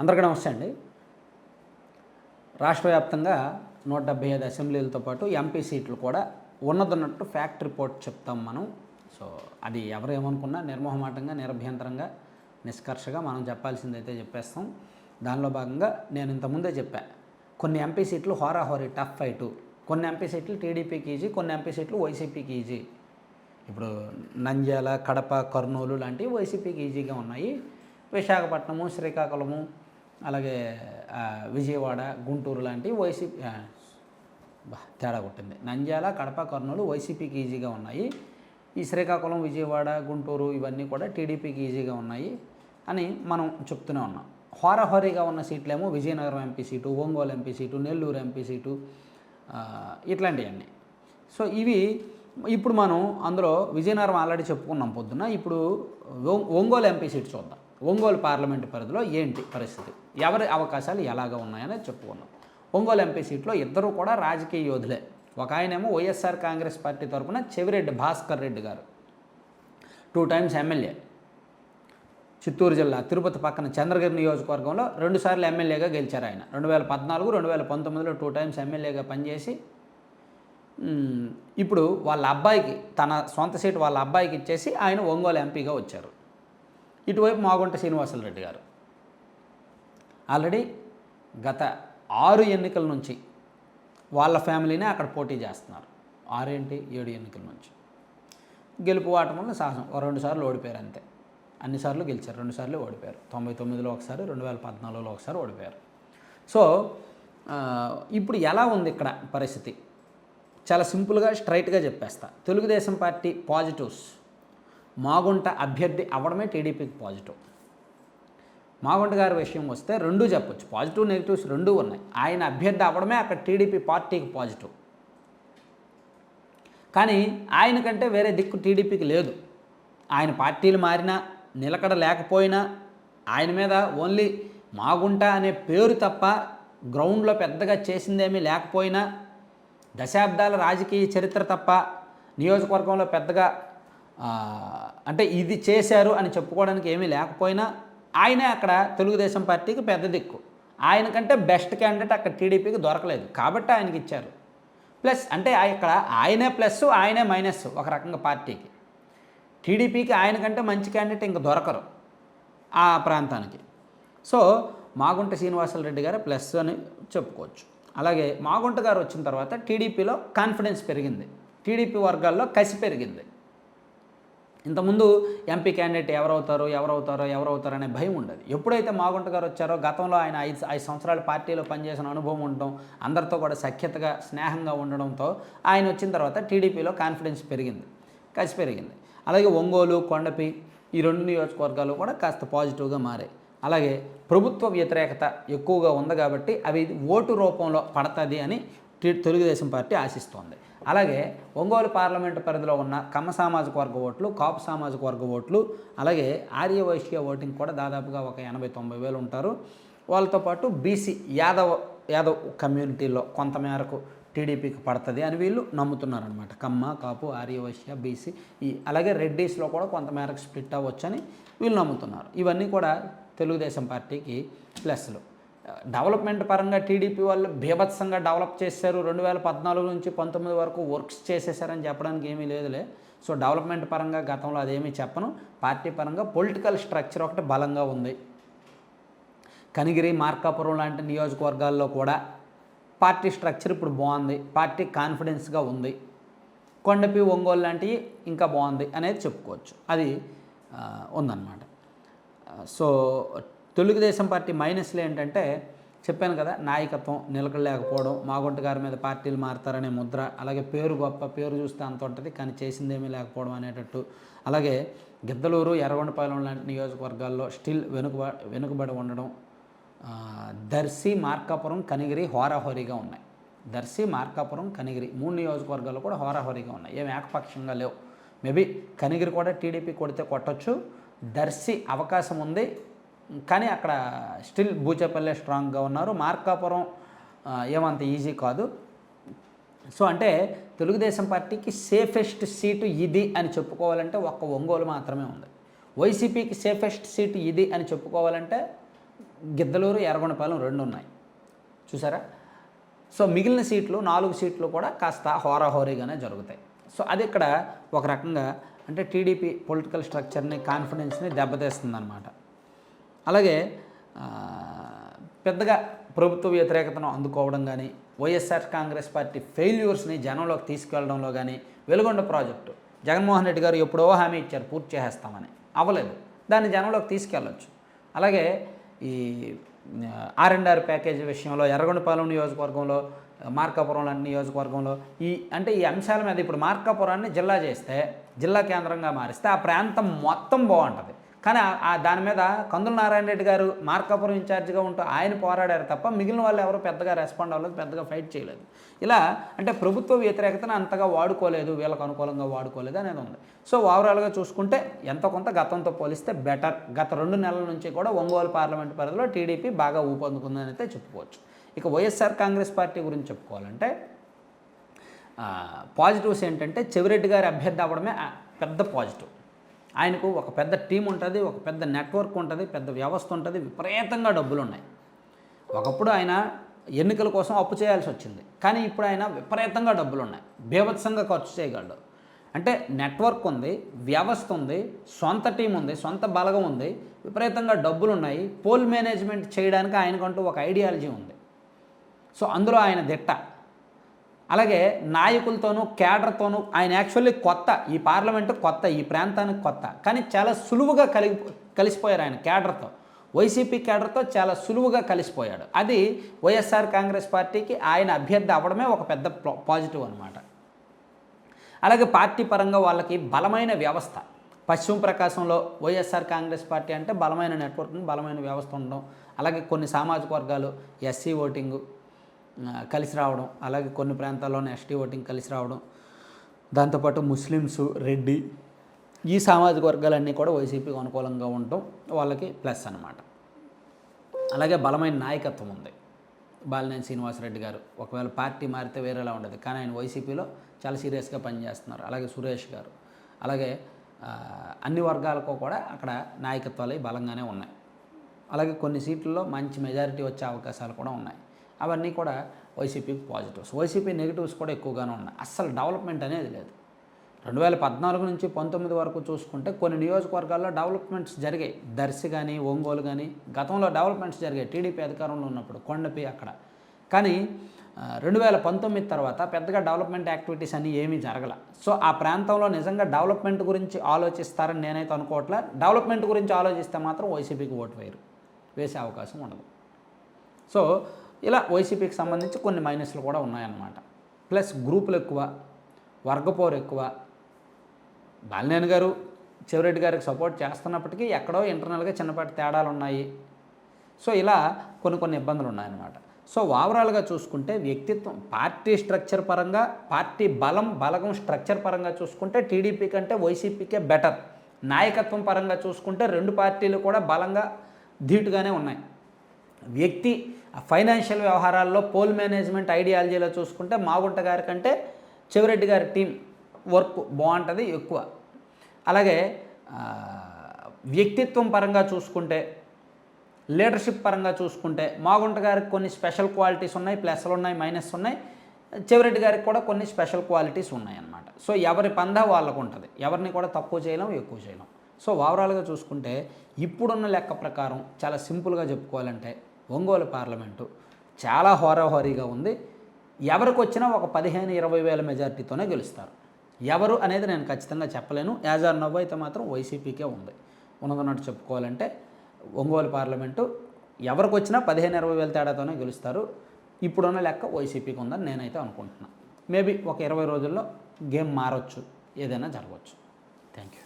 అందరికీ నమస్తే అండి. రాష్ట్ర వ్యాప్తంగా నూట డెబ్బై ఐదు అసెంబ్లీలతో పాటు ఎంపీ సీట్లు కూడా ఉన్నదన్నట్టు ఫ్యాక్ట్ రిపోర్ట్ చెప్తాం మనం. సో అది ఎవరు ఏమనుకున్నా నిర్మోహమాటంగా నిరభ్యంతరంగా నిష్కర్షగా మనం చెప్పాల్సిందైతే చెప్పేస్తాం. దానిలో భాగంగా నేను ఇంతకుముందే చెప్పా. కొన్ని ఎంపీ సీట్లు హోరాహోరీ టఫ్ ఫైటు కొన్ని ఎంపీ సీట్లు టీడీపీకి ఈజీ కొన్ని ఎంపీ సీట్లు వైసీపీకి ఈజీ ఇప్పుడు నంద్యాల కడప కర్నూలు లాంటివి వైసీపీకి ఈజీగా ఉన్నాయి. విశాఖపట్నము శ్రీకాకుళము అలాగే విజయవాడ గుంటూరు లాంటి వైసీపీ తేడా కొట్టింది. నంద్యాల కడప కర్నూలు వైసీపీకి ఈజీగా ఉన్నాయి. ఈ శ్రీకాకుళం విజయవాడ గుంటూరు ఇవన్నీ కూడా టీడీపీకి ఈజీగా ఉన్నాయి అని మనం చెప్తూనే ఉన్నాం. హోరహోరీగా ఉన్న సీట్లేమో Vizianagaram MP seat Ongole MP seat Nellore MP seat ఇట్లాంటివన్నీ. సో ఇవి ఇప్పుడు మనం అందులో విజయనగరం ఆల్రెడీ చెప్పుకున్నాం పొద్దున్న. ఇప్పుడు ఒంగోలు ఎంపీ సీట్ చూద్దాం. ఒంగోలు పార్లమెంటు పరిధిలో ఏంటి పరిస్థితి? ఎవరి అవకాశాలు ఎలాగ ఉన్నాయని చెప్పుకున్నాం ఒంగోలు ఎంపీ సీట్లో ఇద్దరు కూడా రాజకీయ యోధులే. ఒక ఆయనేమో వైఎస్ఆర్ కాంగ్రెస్ పార్టీ తరఫున చెవిరెడ్డి భాస్కర్ రెడ్డి గారు. Two times MLA. చిత్తూరు జిల్లా తిరుపతి పక్కన చంద్రగిరి నియోజకవర్గంలో రెండుసార్లు ఎమ్మెల్యేగా గెలిచారు ఆయన. రెండు వేల పద్నాలుగు రెండు వేల పంతొమ్మిదిలో టూ టైమ్స్ ఎమ్మెల్యేగా పనిచేసి ఇప్పుడు వాళ్ళ అబ్బాయికి తన సొంత సీటు వాళ్ళ అబ్బాయికి ఇచ్చేసి ఆయన ఒంగోలు ఎంపీగా వచ్చారు. ఇటువైపు మాగుంట శ్రీనివాసులరెడ్డి గారు. ఆల్రెడీ గత ఆరు ఎన్నికల నుంచి వాళ్ళ ఫ్యామిలీనే అక్కడ పోటీ చేస్తున్నారు. ఆరేంటి ఏడు ఎన్నికల నుంచి. గెలుపు ఓటములను సాహసం. ఓ రెండు సార్లు ఓడిపోయారు అంతే. అన్నిసార్లు గెలిచారు. రెండుసార్లు ఓడిపోయారు. తొంభై తొమ్మిదిలో ఒకసారి రెండు వేల పద్నాలుగులో ఒకసారి ఓడిపోయారు. సో ఇప్పుడు ఎలా ఉంది ఇక్కడ పరిస్థితి? చాలా సింపుల్గా స్ట్రైట్గా చెప్పేస్తా. Telugu Desam party positives. మాగుంట అభ్యర్థి అవ్వడమే టీడీపీకి పాజిటివ్. మాగుంట గారి విషయం వస్తే రెండూ చెప్పొచ్చు. పాజిటివ్ నెగిటివ్స్ రెండూ ఉన్నాయి. ఆయన అభ్యర్థి అవ్వడమే అక్కడ టీడీపీ పార్టీకి పాజిటివ్. కానీ ఆయన కంటే వేరే దిక్కు టీడీపీకి లేదు. ఆయన పార్టీలు మారినా నిలకడ లేకపోయినా ఆయన మీద ఓన్లీ మాగుంట అనే పేరు తప్ప గ్రౌండ్లో పెద్దగా చేసిందేమీ లేకపోయినా దశాబ్దాల రాజకీయ చరిత్ర తప్ప నియోజకవర్గంలో పెద్దగా అంటే ఇది చేశారు అని చెప్పుకోవడానికి ఏమీ లేకపోయినా ఆయనే అక్కడ తెలుగుదేశం పార్టీకి పెద్ద దిక్కు. ఆయన కంటే బెస్ట్ క్యాండిడేట్ అక్కడ టీడీపీకి దొరకలేదు. కాబట్టి ఆయనకి ఇచ్చారు. ప్లస్ అంటే ఆ- ఇక్కడ ఆయనే ప్లస్ ఆయనే మైనస్ ఒక రకంగా పార్టీకి. టీడీపీకి ఆయన కంటే మంచి క్యాండిడేట్ ఇంకా దొరకరు ఆ ప్రాంతానికి. సో మాగుంట శ్రీనివాసరెడ్డి గారు ప్లస్ అని చెప్పుకోవచ్చు. అలాగే మాగుంట గారు వచ్చిన తర్వాత టీడీపీలో కాన్ఫిడెన్స్ పెరిగింది. టీడీపీ వర్గాల్లో కసి పెరిగింది. ఇంతకుముందు ఎంపీ క్యాండిడేట్ ఎవరవుతారో ఎవరవుతారో ఎవరవుతారో అనే భయం ఉండదు. ఎప్పుడైతే మాగుంట గారు వచ్చారో గతంలో ఆయన ఐదు ఐదు సంవత్సరాలు పార్టీలో పనిచేసిన అనుభవం ఉండడం అందరితో కూడా సఖ్యతగా స్నేహంగా ఉండడంతో ఆయన వచ్చిన తర్వాత టీడీపీలో కాన్ఫిడెన్స్ పెరిగింది కసి పెరిగింది. అలాగే ఒంగోలు కొండపి ఈ రెండు నియోజకవర్గాలు కూడా కాస్త పాజిటివ్గా మారాయి. అలాగే ప్రభుత్వ వ్యతిరేకత ఎక్కువగా ఉంది కాబట్టి అవి ఓటు రూపంలో పడుతుంది అని తెలుగుదేశం పార్టీ ఆశిస్తోంది. అలాగే ఒంగోలు పార్లమెంటు పరిధిలో ఉన్న కమ్మ సామాజిక వర్గ ఓట్లు కాపు సామాజిక వర్గ ఓట్లు అలాగే ఆర్య వైశ్య ఓటింగ్ కూడా దాదాపుగా ఒక ఎనభై తొంభై వేలు ఉంటారు. వాళ్ళతో పాటు బీసీ యాదవ్ యాదవ్ కమ్యూనిటీలో కొంతమేరకు టీడీపీకి పడుతుంది అని వీళ్ళు నమ్ముతున్నారనమాట కమ్మ కాపు ఆర్యవైశ్య బీసీ ఈ అలాగే రెడ్డీస్లో కూడా కొంతమేరకు స్ప్లిట్ అవ్వచ్చని వీళ్ళు నమ్ముతున్నారు. ఇవన్నీ కూడా తెలుగుదేశం పార్టీకి ప్లస్లు. డెవలప్మెంట్ పరంగా టీడీపీ వాళ్ళు బీభత్సంగా డెవలప్ చేశారు. రెండు వేల పద్నాలుగు నుంచి పంతొమ్మిది వరకు వర్క్స్ చేసేసారని చెప్పడానికి ఏమీ లేదులే. సో డెవలప్మెంట్ పరంగా గతంలో అదేమీ చెప్పను. పార్టీ పరంగా పొలిటికల్ స్ట్రక్చర్ ఒకటి బలంగా ఉంది. కనిగిరి మార్కాపురం లాంటి నియోజకవర్గాల్లో కూడా పార్టీ స్ట్రక్చర్ ఇప్పుడు బాగుంది. పార్టీ కాన్ఫిడెన్స్గా ఉంది. కొండపి ఒంగోలు లాంటివి ఇంకా బాగుంది అనేది చెప్పుకోవచ్చు. అది ఉందన్నమాట. సో తెలుగుదేశం పార్టీ మైనస్లు ఏంటంటే చెప్పాను కదా నాయకత్వం నిలకడలేకపోవడం మాగుంట గారి మీద పార్టీలు మారుతారనే ముద్ర అలాగే పేరు గొప్ప పేరు చూస్తే అంత ఉంటుంది కానీ చేసిందేమీ లేకపోవడం అనేటట్టు. అలాగే గిద్దలూరు ఎర్రగొండపాలెం లాంటి నియోజకవర్గాల్లో స్టిల్ వెనుకబ వెనుకబడి ఉండడం దర్శి మార్కాపురం కనిగిరి హోరాహోరీగా ఉన్నాయి. దర్శి మార్కాపురం కనిగిరి మూడు నియోజకవర్గాలు కూడా హోరాహోరీగా ఉన్నాయి. ఏమి ఏకపక్షంగా లేవు. మేబీ కనిగిరి కూడా టీడీపీ కొడితే కొట్టచ్చు. దర్శి అవకాశం ఉంది. కానీ అక్కడ స్టిల్ బూచేపల్లె స్ట్రాంగ్గా ఉన్నారు. మార్కాపురం ఏమంత ఈజీ కాదు. సో అంటే తెలుగుదేశం పార్టీకి సేఫెస్ట్ సీటు ఇది అని చెప్పుకోవాలంటే ఒక్క ఒంగోలు మాత్రమే ఉంది. వైసీపీకి సేఫెస్ట్ సీటు ఇది అని చెప్పుకోవాలంటే గిద్దలూరు ఎర్రగొండపాలెం రెండు ఉన్నాయి. చూసారా? సో మిగిలిన సీట్లు నాలుగు సీట్లు కూడా కాస్త హోరాహోరీగానే జరుగుతాయి. సో అది ఇక్కడ ఒక రకంగా అంటే టీడీపీ పొలిటికల్ స్ట్రక్చర్ని కాన్ఫిడెన్స్ని దెబ్బతీస్తుంది అనమాట అలాగే పెద్దగా ప్రభుత్వ వ్యతిరేకతను అందుకోవడం కానీ వైఎస్ఆర్ కాంగ్రెస్ పార్టీ ఫెయిల్యూర్స్ని జనంలోకి తీసుకెళ్ళడంలో కానీ వెలుగొండ ప్రాజెక్టు. జగన్మోహన్ రెడ్డి గారు ఎప్పుడో హామీ ఇచ్చారు పూర్తి చేసేస్తామని. అవ్వలేదు. దాన్ని జనంలోకి తీసుకెళ్ళొచ్చు అలాగే ఈ ఆర్ఎండ్ఆర్ ప్యాకేజీ విషయంలో ఎర్రగొండపాలెం నియోజకవర్గంలో మార్కాపురం లాంటి నియోజకవర్గంలో ఈ అంటే ఈ అంశాల మీద ఇప్పుడు మార్కాపురాన్ని జిల్లా చేస్తే జిల్లా కేంద్రంగా మారిస్తే ఆ ప్రాంతం మొత్తం బాగుంటుంది. కానీ ఆ- దాని మీద కందుల నారాయణ రెడ్డి గారు మార్కాపురం ఇన్ఛార్జిగా ఉంటూ ఆయన పోరాడారు తప్ప మిగిలిన వాళ్ళు ఎవరు పెద్దగా రెస్పాండ్ అవ్వలేదు పెద్దగా ఫైట్ చేయలేదు. ఇలా అంటే ప్రభుత్వ వ్యతిరేకతను అంతగా వాడుకోలేదు వీళ్ళకు అనుకూలంగా వాడుకోలేదు అనేది ఉంది. సో ఓవరాల్గా చూసుకుంటే ఎంత కొంత గతంతో పోలిస్తే బెటర్. గత రెండు నెలల నుంచి కూడా ఒంగోలు పార్లమెంట్ పరిధిలో టీడీపీ బాగా ఊపందుకుందని అయితే చెప్పుకోవచ్చు. ఇక వైఎస్ఆర్ కాంగ్రెస్ పార్టీ గురించి చెప్పుకోవాలంటే పాజిటివ్స్ ఏంటంటే చెవిరెడ్డి గారి అభ్యర్థి అవ్వడమే పెద్ద పాజిటివ్. ఆయనకు ఒక పెద్ద టీం ఉంటుంది ఒక పెద్ద నెట్వర్క్ ఉంటుంది పెద్ద వ్యవస్థ ఉంటుంది విపరీతంగా డబ్బులు ఉన్నాయి. ఒకప్పుడు ఆయన ఎన్నికల కోసం అప్పు చేయాల్సి వచ్చింది. కానీ ఇప్పుడు ఆయన విపరీతంగా డబ్బులు ఉన్నాయి. బీభత్సంగా ఖర్చు చేయగలడు. అంటే నెట్వర్క్ ఉంది వ్యవస్థ ఉంది సొంత టీం ఉంది సొంత బలగం ఉంది విపరీతంగా డబ్బులు ఉన్నాయి. పోల్ మేనేజ్మెంట్ చేయడానికి ఆయనకంటూ ఒక ఐడియాలజీ ఉంది. సో అందులో ఆయన దిట్ట. అలాగే నాయకులతోనూ కేడర్తోనూ ఆయన యాక్చువల్లీ కొత్త ఈ పార్లమెంటు కొత్త ఈ ప్రాంతానికి కొత్త. కానీ చాలా సులువుగా కలిగి కలిసిపోయారు ఆయన కేడర్తో వైసీపీ కేడర్తో చాలా సులువుగా కలిసిపోయాడు. అది వైఎస్ఆర్ కాంగ్రెస్ పార్టీకి ఆయన అభ్యర్థి అవ్వడమే ఒక పెద్ద పాజిటివ్ అనమాట అలాగే పార్టీ పరంగా వాళ్ళకి బలమైన వ్యవస్థ. పశ్చిమ ప్రకాశంలో వైఎస్ఆర్ కాంగ్రెస్ పార్టీ అంటే బలమైన నెట్వర్క్ బలమైన వ్యవస్థ ఉండడం. అలాగే కొన్ని సామాజిక వర్గాలు ఎస్సీ ఓటింగు కలిసి రావడం అలాగే కొన్ని ప్రాంతాల్లోనే ఎస్టీ ఓటింగ్ కలిసి రావడం దాంతోపాటు ముస్లిమ్స్ రెడ్డి ఈ సామాజిక వర్గాలన్నీ కూడా వైసీపీకి అనుకూలంగా ఉండటం వాళ్ళకి ప్లస్ అన్నమాట. అలాగే బలమైన నాయకత్వం ఉంది. బాలినేని శ్రీనివాసరెడ్డి గారు ఒకవేళ పార్టీ మారితే వేరేలా ఉండదు. కానీ ఆయన వైసీపీలో చాలా సీరియస్గా పనిచేస్తున్నారు. అలాగే సురేష్ గారు. అలాగే అన్ని వర్గాలకు కూడా అక్కడ నాయకత్వాలు బలంగానే ఉన్నాయి. అలాగే కొన్ని సీట్లలో మంచి మెజారిటీ వచ్చే అవకాశాలు కూడా ఉన్నాయి. అవన్నీ కూడా వైసీపీకి పాజిటివ్స్. వైసీపీ నెగిటివ్స్ కూడా ఎక్కువగానే ఉన్నాయి. అస్సలు డెవలప్మెంట్ అనేది లేదు. రెండు వేల పద్నాలుగు నుంచి పంతొమ్మిది వరకు చూసుకుంటే కొన్ని నియోజకవర్గాల్లో డెవలప్మెంట్స్ జరిగాయి. దర్శి కానీ ఒంగోలు కానీ గతంలో డెవలప్మెంట్స్ జరిగాయి. టీడీపీ అధికారంలో ఉన్నప్పుడు కొండపి అక్కడ. కానీ రెండు వేల పంతొమ్మిది తర్వాత పెద్దగా డెవలప్మెంట్ యాక్టివిటీస్ అన్నీ ఏమీ జరగల. సో ఆ ప్రాంతంలో నిజంగా డెవలప్మెంట్ గురించి ఆలోచిస్తారని నేనైతే అనుకోవట్లే. డెవలప్మెంట్ గురించి ఆలోచిస్తే మాత్రం వైసీపీకి ఓటు వేయరు. వేసే అవకాశం ఉండదు. సో ఇలా వైసీపీకి సంబంధించి కొన్ని మైనస్లు కూడా ఉన్నాయన్నమాట. ప్లస్ గ్రూపులు ఎక్కువ వర్గపోరు ఎక్కువ. బాలినేని గారు చెవిరెడ్డి గారికి సపోర్ట్ చేస్తున్నప్పటికీ ఎక్కడో ఇంటర్నల్గా చిన్నపాటి తేడాలు ఉన్నాయి. సో ఇలా కొన్ని కొన్ని ఇబ్బందులు ఉన్నాయన్నమాట. సో ఓవరాల్గా చూసుకుంటే వ్యక్తిత్వం పార్టీ స్ట్రక్చర్ పరంగా పార్టీ బలం బలగం స్ట్రక్చర్ పరంగా చూసుకుంటే టీడీపీ కంటే వైసీపీకే బెటర్. నాయకత్వం పరంగా చూసుకుంటే రెండు పార్టీలు కూడా బలంగా ధీటుగానే ఉన్నాయి. వ్యక్తి ఫైనాన్షియల్ వ్యవహారాల్లో పోల్ మేనేజ్మెంట్ ఐడియాలజీలో చూసుకుంటే మాగుంట గారి కంటే చెవిరెడ్డి గారి టీం వర్క్ బాగుంటుంది ఎక్కువ. అలాగే వ్యక్తిత్వం పరంగా చూసుకుంటే లీడర్షిప్ పరంగా చూసుకుంటే మాగుంట గారికి కొన్ని స్పెషల్ క్వాలిటీస్ ఉన్నాయి ప్లస్లు ఉన్నాయి మైనస్ ఉన్నాయి. చెవిరెడ్డి గారికి కూడా కొన్ని స్పెషల్ క్వాలిటీస్ ఉన్నాయి అన్నమాట సో ఎవరి పందా వాళ్ళకు ఉంటుంది. ఎవరిని కూడా తక్కువ చేయలేం ఎక్కువ చేయలేం. సో ఓవరాల్గా చూసుకుంటే ఇప్పుడున్న లెక్క ప్రకారం చాలా సింపుల్గా చెప్పుకోవాలంటే ఒంగోలు పార్లమెంటు చాలా హోరాహోరీగా ఉంది. ఎవరికి వచ్చినా ఒక పదిహేను ఇరవై వేల మెజార్టీతోనే గెలుస్తారు. ఎవరు అనేది నేను ఖచ్చితంగా చెప్పలేను. యాజ్ ఆర్ నవ్వు అయితే మాత్రం వైసీపీకే ఉంది. ఉన్నదన్నట్టు చెప్పుకోవాలంటే ఒంగోలు పార్లమెంటు ఎవరికి వచ్చినా పదిహేను ఇరవై వేల తేడాతోనే గెలుస్తారు. ఇప్పుడున్న లెక్క వైసీపీకి ఉందని నేనైతే అనుకుంటున్నాను మేబీ ఒక ఇరవై రోజుల్లో గేమ్ మారొచ్చు ఏదైనా జరగవచ్చు థ్యాంక్ యూ